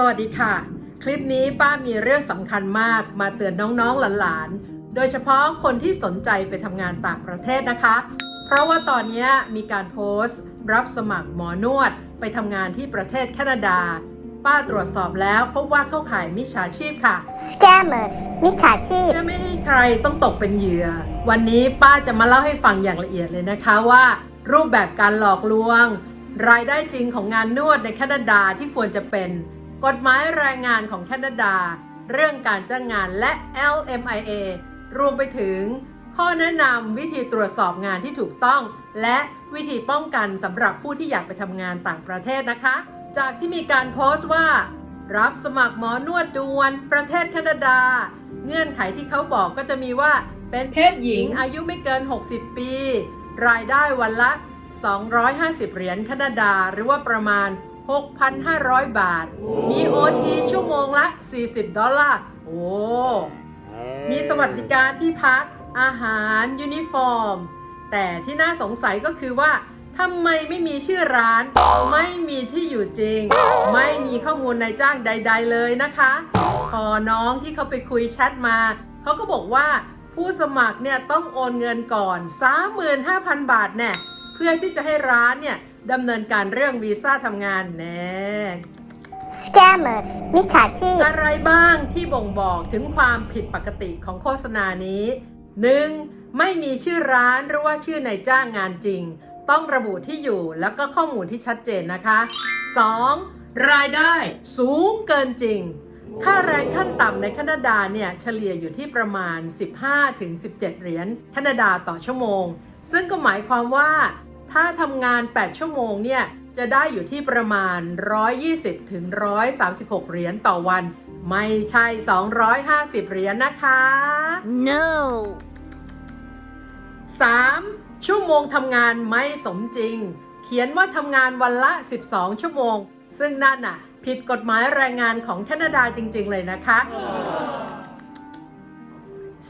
สวัสดีค่ะ คลิปนี้ป้ามีเรื่องสำคัญมากมาเตือนน้องๆหลานๆ โดยเฉพาะคนที่สนใจไปทำงานต่างประเทศนะคะ เพราะว่าตอนนี้มีการโพสต์ รับสมัครหมอนวด ไปทำงานที่ประเทศแคนาดา ป้าตรวจสอบแล้วพบว่าเข้าข่ายมิจฉาชีพค่ะ scammers มิจฉาชีพเพื่อไม่ให้ใครต้องตกเป็นเหยื่อ วันนี้ป้าจะมาเล่าให้ฟังอย่างละเอียดเลยนะคะว่า รูปแบบการหลอกลวง รายได้จริงของงานนวดในแคนาดาที่ควรจะเป็น กฎหมายแรงงานของแคนาดา เรื่องการจ้างงานและ LMIA รวมไปถึง ข้อแนะนำวิธีตรวจสอบงานที่ถูกต้อง และวิธีป้องกันสำหรับผู้ที่อยากไปทำงานต่างประเทศนะคะ จากที่มีการโพสต์ว่า รับสมัครหมอนวดด่วนประเทศแคนาดา เงื่อนไขที่เขาบอกก็จะมีว่าเป็นเพศหญิงอายุไม่เกิน 60 ปี รายได้วันละ 250 เหรียญแคนาดาหรือว่าประมาณ 6,500 บาท มี OT ชั่วโมงละ 40 ดอลลาร์ โอ้ มีสวัสดิการที่พัก อาหาร ยูนิฟอร์ม แต่ที่น่าสงสัยก็คือว่าทำไมไม่มีชื่อร้าน ไม่มีที่อยู่จริง ไม่มีข้อมูลนายจ้างใด ๆ เลยนะคะ พอน้องที่เขาไปคุยแชทมา เขาก็บอกว่าผู้สมัครเนี่ยต้องโอนเงินก่อน 35,000 บาทแน่เพื่อที่จะให้ร้านเนี่ย ดำเนินการเรื่องวีซ่าทำงานแน่ scammers มิจฉาชีพ อะไรบ้างที่บ่งบอกถึงความผิดปกติของโฆษณานี้ 1. ไม่มีชื่อร้านหรือว่าชื่อนายจ้างงานจริง ต้องระบุที่อยู่แล้วก็ข้อมูลที่ชัดเจนนะคะ 2. รายได้สูงเกินจริง ค่าแรงขั้นต่ำในแคนาดาเนี่ยเฉลี่ยอยู่ที่ประมาณ 15-17 เหรียญแคนาดาต่อชั่วโมง ซึ่งก็หมายความว่า ถ้าทำงาน 8 ชั่วโมงเนี่ยจะได้อยู่ที่ประมาณ 120ถึง136 เหรียญต่อวัน ไม่ใช่ 250 เหรียญนะคะ no 3. ชั่วโมงทำงานไม่สมจริง เขียนว่าทำงานวันละ 12 ชั่วโมง ซึ่งนั่นน่ะ ผิดกฎหมายแรงงานของแคนาดาจริง ๆ เลยนะคะ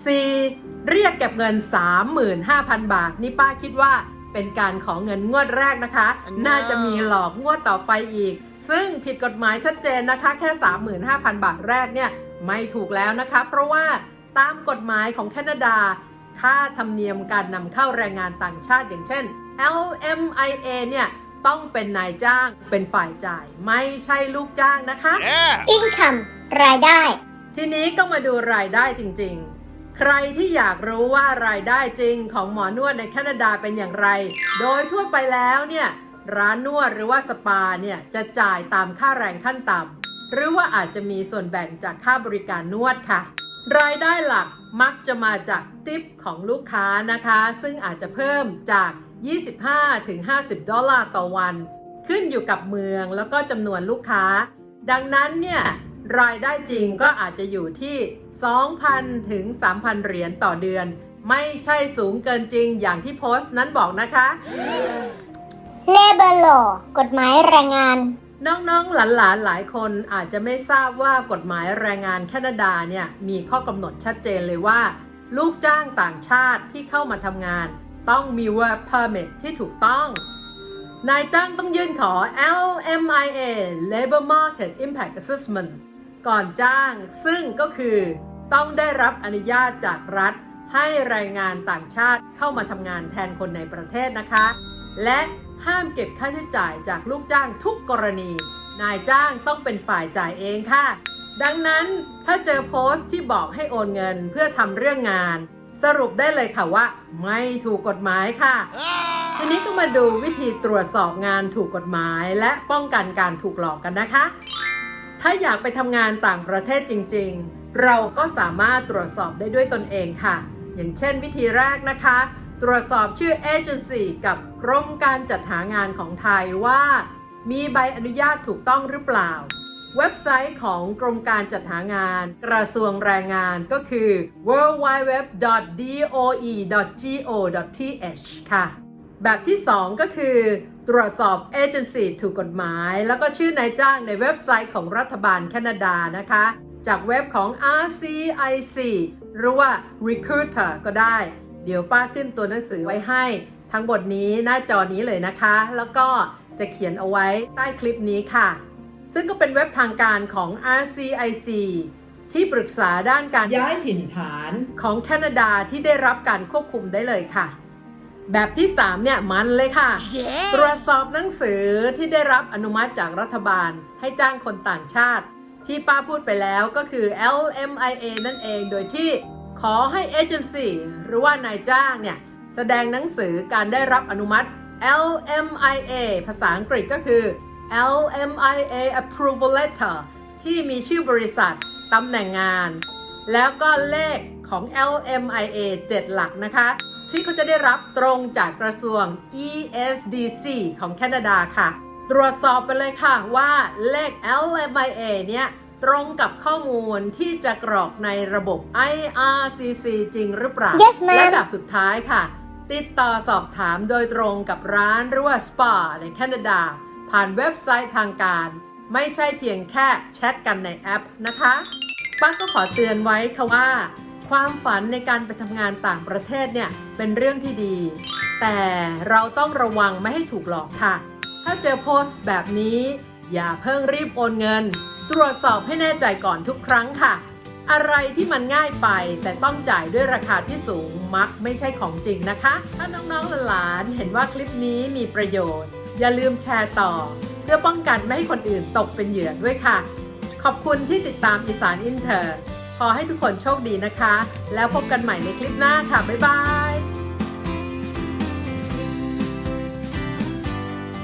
4. เรียกเก็บเงิน 35,000 บาท นี่ป้าคิดว่า เป็นการขอเงินงวดแรกนะคะ No. น่าจะมีหลอกงวดต่อไปอีก ซึ่งผิดกฎหมายชัดเจนนะคะ แค่ 35,000 บาทแรกเนี่ยไม่ถูกแล้วนะคะ เพราะว่าตามกฎหมายของแคนาดา ค่าธรรมเนียมการนำเข้าแรงงานต่างชาติอย่างเช่น LMIA เนี่ยต้องเป็นนายจ้างเป็นฝ่ายจ่าย ไม่ใช่ลูกจ้างนะคะ income รายได้ ทีนี้ก็มาดูรายได้จริงๆ ใครที่อยากรู้ว่ารายได้จริงของหมอนวดในแคนาดาเป็นอย่างไร โดยทั่วไปแล้วเนี่ยร้านนวดหรือว่าสปาเนี่ยจะจ่ายตามค่าแรงขั้นต่ำหรือว่าอาจจะมีส่วนแบ่งจากค่าบริการนวดค่ะ รายได้หลักมักจะมาจากทิปของลูกค้านะคะ ซึ่งอาจจะเพิ่มจาก 25 ถึง 50 ดอลลาร์ต่อวัน ขึ้นอยู่กับเมืองแล้วก็จำนวนลูกค้า ดังนั้นเนี่ย รายได้จริงก็อาจจะอยู่ที่ 2,000 ถึง 3,000 เหรียญต่อเดือน ไม่ใช่สูงเกินจริงอย่างที่โพสต์นั้นบอกนะคะ labor law กฎหมายแรงงาน น้องๆ หลานๆ หลายคนอาจจะไม่ทราบว่ากฎหมายแรงงานแคนาดาเนี่ยมีข้อกำหนดชัดเจนเลยว่า ลูกจ้างต่างชาติที่เข้ามาทำงาน ต้องมี work permit ที่ถูกต้อง นายจ้างต้องยื่นขอ LMIA Labor Market Impact Assessment ก่อนจ้าง ซึ่งก็คือต้องได้รับอนุญาตจากรัฐ ให้แรงงานต่างชาติเข้ามาทำงานแทนคนในประเทศนะคะ และห้ามเก็บค่าใช้จ่ายจากลูกจ้างทุกกรณี นายจ้างต้องเป็นฝ่ายจ่ายเองค่ะ ดังนั้นถ้าเจอโพสต์ที่บอกให้โอนเงินเพื่อทำเรื่องงาน สรุปได้เลยค่ะว่า ไม่ถูกกฎหมายค่ะ ทีนี้ก็มาดูวิธีตรวจสอบงานถูกกฎหมาย และป้องกันการถูกหลอกกันนะคะ ถ้าอยากไปทำงานต่างประเทศจริง ๆ เราก็สามารถตรวจสอบได้ด้วยตนเองค่ะ อย่างเช่นวิธีแรกนะคะ ตรวจสอบชื่อเอเจนซี่กับกรมการจัดหางานของไทยว่า มีใบอนุญาตถูกต้องหรือเปล่า เว็บไซต์ของกรมการจัดหางาน กระทรวงแรงงานก็คือ www doe go th ค่ะ แบบที่ 2 ก็คือ ตรวจสอบเอเจนซี่ถูกกฎหมาย แล้วก็ชื่อนายจ้างในเว็บไซต์ของรัฐบาลแคนาดานะคะ จากเว็บของ RCIC หรือว่า Recruiter ก็ได้ เดี๋ยวป้าขึ้นตัวหนังสือไว้ให้ ทั้งบทนี้หน้าจอนี้เลยนะคะ แล้วก็จะเขียนเอาไว้ใต้คลิปนี้ค่ะ ซึ่งก็เป็นเว็บทางการของ RCIC ที่ปรึกษาด้านการย้ายถิ่นฐานของแคนาดาที่ได้รับการควบคุมได้เลยค่ะ แบบที่ 3 เนี่ยมันเลยค่ะตรวจสอบหนังสือที่ได้รับอนุมัติจากรัฐบาล ให้จ้างคนต่างชาติ ที่ป้าพูดไปแล้วก็คือ LMIA นั่นเองโดยที่ขอให้เอเจนซี่หรือว่านายจ้างเนี่ย แสดงหนังสือการได้รับอนุมัติ LMIA ภาษาอังกฤษก็คือ LMIA approval letter ที่มีชื่อบริษัทตำแหน่งงาน แล้วก็เลขของ LMIA 7 หลักนะคะ ที่เขาจะได้รับตรงจากกระทรวง ESDC ของแคนาดาค่ะ ตรวจสอบไปเลยค่ะว่าเลข LMIA เนี่ยตรงกับข้อมูลที่จะกรอกในระบบ IRCC จริงหรือเปล่า Yes, ma'am และแบบสุดท้ายค่ะ ติดต่อสอบถามโดยตรงกับร้านหรือว่าสปาในแคนาดา ผ่านเว็บไซต์ทางการ ไม่ใช่เพียงแค่แชทกันในแอปนะคะป้าก็ขอเตือนไว้ค่ะว่า ความฝันในการไปทำงานต่างประเทศเนี่ยเป็นเรื่องที่ดี แต่เราต้องระวังไม่ให้ถูกหลอกค่ะ ถ้าเจอโพสต์แบบนี้ อย่าเพิ่งรีบโอนเงิน ตรวจสอบให้แน่ใจก่อนทุกครั้งค่ะ อะไรที่มันง่ายไปแต่ต้องจ่ายด้วยราคาที่สูงมักไม่ใช่ของจริงนะคะ ถ้าน้องๆหลานเห็นว่าคลิปนี้มีประโยชน์ อย่าลืมแชร์ต่อ เพื่อป้องกันไม่ให้คนอื่นตกเป็นเหยื่อด้วยค่ะ ขอบคุณที่ติดตามอีสานอินเตอร์ ขอให้ทุกคนโชคดีนะคะ แล้วพบกันใหม่ในคลิปหน้าค่ะ บ๊ายบาย